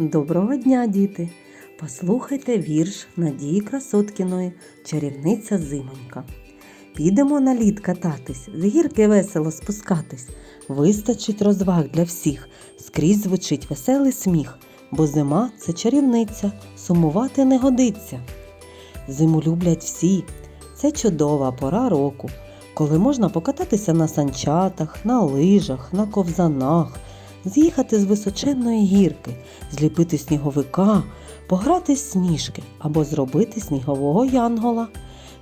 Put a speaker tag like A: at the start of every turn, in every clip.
A: Доброго дня, діти! Послухайте вірш Надії Красоткіної Чарівниця зимонька. Підемо на лід кататись, з гірки весело спускатись. Вистачить розваг для всіх, скрізь звучить веселий сміх, бо зима це чарівниця, сумувати не годиться. Зиму люблять всі. Це чудова пора року, коли можна покататися на санчатах, на лижах, на ковзанах, з'їхати з височенної гірки, зліпити сніговика, пограти сніжки або зробити снігового янгола.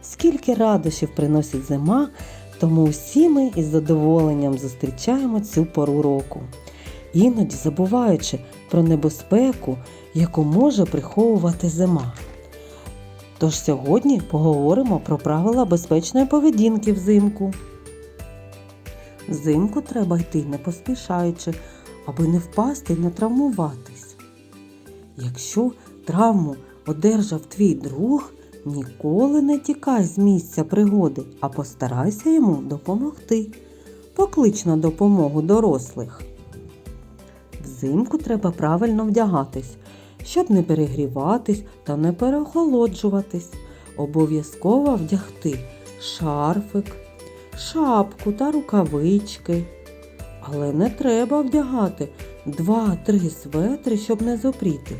A: Скільки радощів приносить зима, тому всі ми із задоволенням зустрічаємо цю пору року, іноді забуваючи про небезпеку, яку може приховувати зима. Тож сьогодні поговоримо про правила безпечної поведінки взимку. Взимку треба йти не поспішаючи, аби не впасти і не травмуватись. Якщо травму одержав твій друг, ніколи не тікай з місця пригоди, а постарайся йому допомогти. Поклич на допомогу дорослих. Взимку треба правильно вдягатись, щоб не перегріватись та не переохолоджуватись. Обов'язково вдягти шарфик, шапку та рукавички. Але не треба вдягати два-три светри, щоб не зопріти.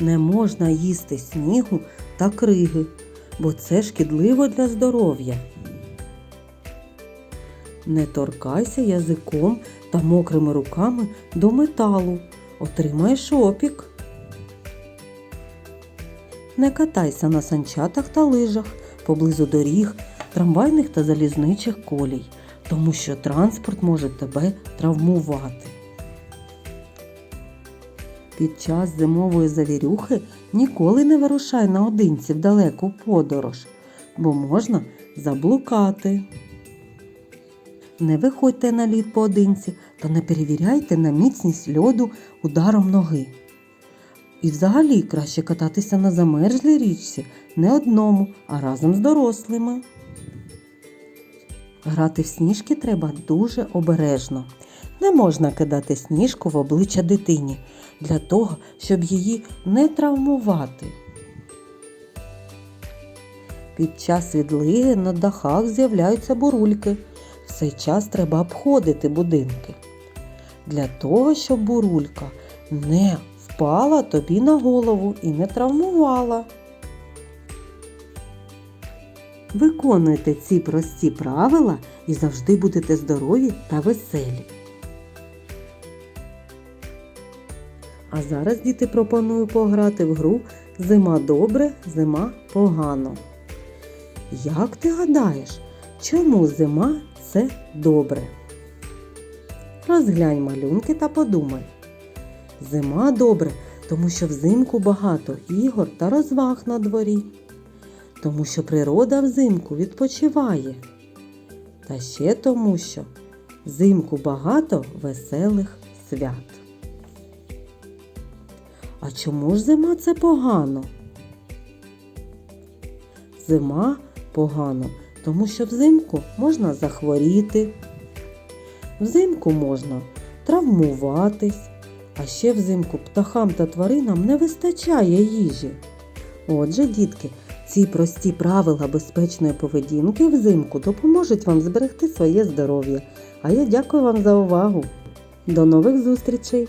A: Не можна їсти снігу та криги, бо це шкідливо для здоров'я. Не торкайся язиком та мокрими руками до металу. Отримаєш опік. Не катайся на санчатах та лижах поблизу доріг, трамвайних та залізничих колій, тому що транспорт може тебе травмувати. Під час зимової завірюхи ніколи не вирушай наодинці в далеку подорож, бо можна заблукати. Не виходьте на лід поодинці та не перевіряйте на міцність льоду ударом ноги. І взагалі краще кататися на замерзлій річці не одному, а разом з дорослими. Грати в сніжки треба дуже обережно. Не можна кидати сніжку в обличчя дитині для того, щоб її не травмувати. Під час відлиги на дахах з'являються бурульки. В цей час треба обходити будинки. Для того, щоб бурулька не впала тобі на голову і не травмувала. Виконуйте ці прості правила і завжди будете здорові та веселі. А зараз діти пропоную пограти в гру Зима добре, зима погано. Як ти гадаєш, чому зима це добре? Розглянь малюнки та подумай. Зима добре, тому що взимку багато ігор та розваг на дворі, тому що природа взимку відпочиває. Та ще тому, що взимку багато веселих свят. А чому ж зима це погано? Зима погано, тому що взимку можна захворіти, взимку можна травмуватись, а ще взимку птахам та тваринам не вистачає їжі. Отже, дітки, ці прості правила безпечної поведінки взимку допоможуть вам зберегти своє здоров'я. А я дякую вам за увагу. До нових зустрічей!